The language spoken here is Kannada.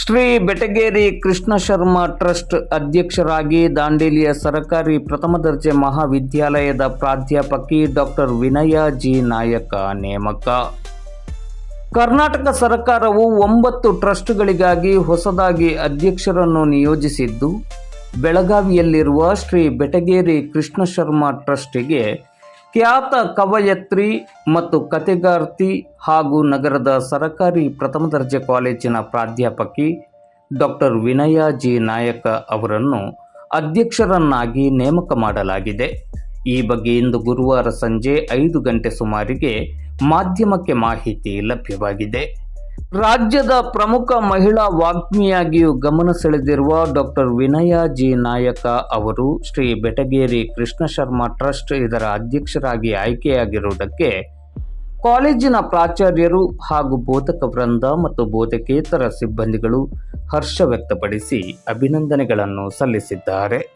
ಶ್ರೀ ಬೆಟಗೇರಿ ಕೃಷ್ಣ ಶರ್ಮಾ ಟ್ರಸ್ಟ್ ಅಧ್ಯಕ್ಷರಾಗಿ ದಾಂಡೇಲಿಯ ಸರಕಾರಿ ಪ್ರಥಮ ದರ್ಜೆ ಮಹಾವಿದ್ಯಾಲಯದ ಪ್ರಾಧ್ಯಾಪಕಿ ಡಾಕ್ಟರ್ ವಿನಯ ಜಿ ನಾಯಕ ನೇಮಕ. ಕರ್ನಾಟಕ ಸರ್ಕಾರವು ಒಂಬತ್ತು ಟ್ರಸ್ಟ್ಗಳಿಗಾಗಿ ಹೊಸದಾಗಿ ಅಧ್ಯಕ್ಷರನ್ನು ನಿಯೋಜಿಸಿದ್ದು, ಬೆಳಗಾವಿಯಲ್ಲಿರುವ ಶ್ರೀ ಬೆಟಗೇರಿ ಕೃಷ್ಣ ಶರ್ಮಾ ಟ್ರಸ್ಟಿಗೆ ಖ್ಯಾತ ಕವಯತ್ರಿ ಮತ್ತು ಕಥೆಗಾರ್ತಿ ಹಾಗೂ ನಗರದ ಸರಕಾರಿ ಪ್ರಥಮ ದರ್ಜೆ ಕಾಲೇಜಿನ ಪ್ರಾಧ್ಯಾಪಕಿ ಡಾಕ್ಟರ್ ವಿನಯ ಜಿ ನಾಯಕ ಅವರನ್ನು ಅಧ್ಯಕ್ಷರನ್ನಾಗಿ ನೇಮಕ ಮಾಡಲಾಗಿದೆ. ಈ ಬಗ್ಗೆ ಇಂದು ಗುರುವಾರ ಸಂಜೆ ಐದು ಗಂಟೆ ಸುಮಾರಿಗೆ ಮಾಧ್ಯಮಕ್ಕೆ ಮಾಹಿತಿ ಲಭ್ಯವಾಗಿದೆ. ರಾಜ್ಯದ ಪ್ರಮುಖ ಮಹಿಳಾ ವಾಗ್ಮಿಯಾಗಿಯೂ ಗಮನ ಸೆಳೆದಿರುವ ಡಾಕ್ಟರ್ ವಿನಯ ಜಿ. ನಾಯಕ ಅವರು ಶ್ರೀ ಬೆಟಗೇರಿ ಕೃಷ್ಣ ಶರ್ಮಾ ಟ್ರಸ್ಟ್ ಇದರ ಅಧ್ಯಕ್ಷರಾಗಿ ಆಯ್ಕೆಯಾಗಿರುವುದಕ್ಕೆ ಕಾಲೇಜಿನ ಪ್ರಾಚಾರ್ಯರು ಹಾಗೂ ಬೋಧಕ ವೃಂದ ಮತ್ತು ಬೋಧಕೇತರ ಸಿಬ್ಬಂದಿಗಳು ಹರ್ಷ ವ್ಯಕ್ತಪಡಿಸಿ ಅಭಿನಂದನೆಗಳನ್ನು ಸಲ್ಲಿಸಿದ್ದಾರೆ.